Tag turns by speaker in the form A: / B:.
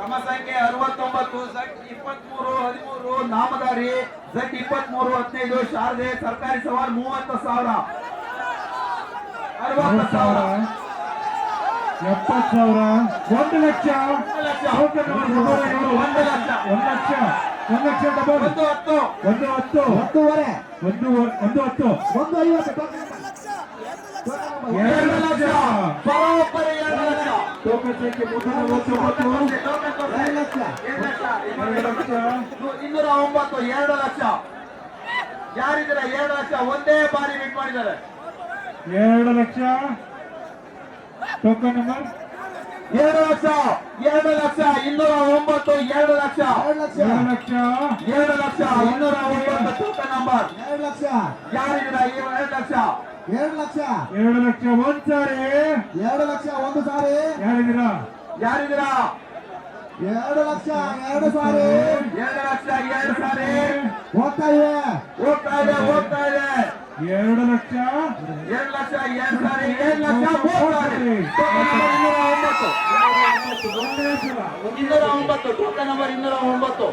A: ಕ್ರಮ ಸಂಖ್ಯೆ ಅರವತ್ತೊಂಬತ್ತು ಝಡ್ ಇಪ್ಪತ್ಮೂರು ಹದಿಮೂರು ನಾಮದಾರಿ ಝಡ್ ಇಪ್ಪತ್ಮೂರು ಹದಿನೈದು ಶಾರದೆ ಸರ್ಕಾರಿ ಸವಾಲ್ ಮೂವತ್ತು ಸಾವಿರ. ಅರವತ್ತು
B: ಸಾವಿರ.
A: ಸಾವಿರ.
B: ಎಪ್ಪತ್ತು ಸಾವಿರ. ಒಂದು ಲಕ್ಷ.
A: ಒಂದು ಲಕ್ಷ. ಒಂದು ಲಕ್ಷ.
B: ಒಂದು ಲಕ್ಷ. ಒಂದು ಲಕ್ಷ ಡಬಲ್
A: ಒಂದು ಹತ್ತು.
B: ಒಂದು ಹತ್ತು.
C: ಹತ್ತುವರೆ
B: ಒಂದು ಒಂದು ಹತ್ತು.
C: ಒಂದು ಐವತ್ತು.
A: ಎರಡು ಲಕ್ಷ. ಇನ್ನೂರ ಒಂಬತ್ತು ಎರಡು ಲಕ್ಷ ಯಾರಿದ್ದೀರ ಎರಡು ಲಕ್ಷ ಒಂದೇ ಬಾರಿ ಬಿಟ್ ಮಾಡಿದ್ದಾರೆ
B: ಎರಡು ಲಕ್ಷ ಟೋಕನ್ ನಂಬರ್
A: ಎರಡು ಲಕ್ಷ ಎರಡು ಲಕ್ಷ ಇನ್ನೂರ ಒಂಬತ್ತು ಎರಡು ಲಕ್ಷ
C: ಎರಡು ಲಕ್ಷ
B: ಎರಡು ಲಕ್ಷ
A: ಎರಡು ಲಕ್ಷ ಇನ್ನೂರ ಒಂಬತ್ತು ಟೋಕನ್ ನಂಬರ್
C: ಎರಡು ಲಕ್ಷ
A: ಯಾರಿದ್ದೀರ ಎರಡು ಲಕ್ಷ
C: ಎರಡು ಲಕ್ಷ.
B: ಎರಡು ಲಕ್ಷ ಒಂದ್ ಸಾರಿ.
C: ಎರಡು ಲಕ್ಷ ಒಂದು ಸಾರಿ.
B: ಯಾರಿದ್ದೀರಾ?
A: ಯಾರಿದ್ದೀರಾ?
C: ಎರಡು ಲಕ್ಷ ಎರಡು ಸಾರಿ.
A: ಎರಡು ಲಕ್ಷ ಎರಡು ಸಾರಿ.
C: ಹೋಗ್ತಾ ಇದೆ.
A: ಹೋಗ್ತಾ ಇದೆ ಹೋಗ್ತಾ ಇದೆ.
B: ಎರಡು ಲಕ್ಷ.
A: ಎರಡು ಲಕ್ಷ ಎರಡು ಸಾರಿ ಎರಡು ಲಕ್ಷ ಮೂರು ಸಾರಿ. ಇನ್ನೂರ ಒಂಬತ್ತು. ಇನ್ನೂರ ಒಂಬತ್ತು ಟೋಕನ್ ನಂಬರ್ ಇನ್ನೂರ ಒಂಬತ್ತು.